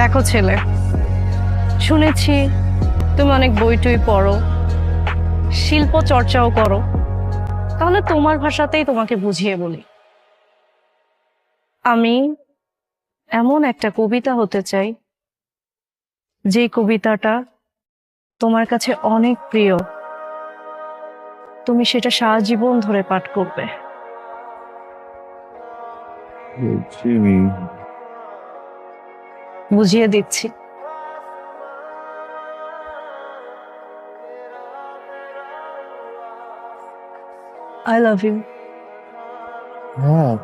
দেখো ছেলে। শুনেছি তুমি অনেক বই টই পড়ো, শিল্প চর্চাও করো। তাহলে তোমার ভাষাতেই তোমাকে বুঝিয়ে বলি। আমি এমন একটা কবিতা হতে চাই যে কবিতাটা তোমার কাছে অনেক প্রিয়। তুমি সেটা সারা জীবন ধরে পাঠ করবে। বুঝিয়ে দিচ্ছি। আই লাভ ইউ হ্যাঁ।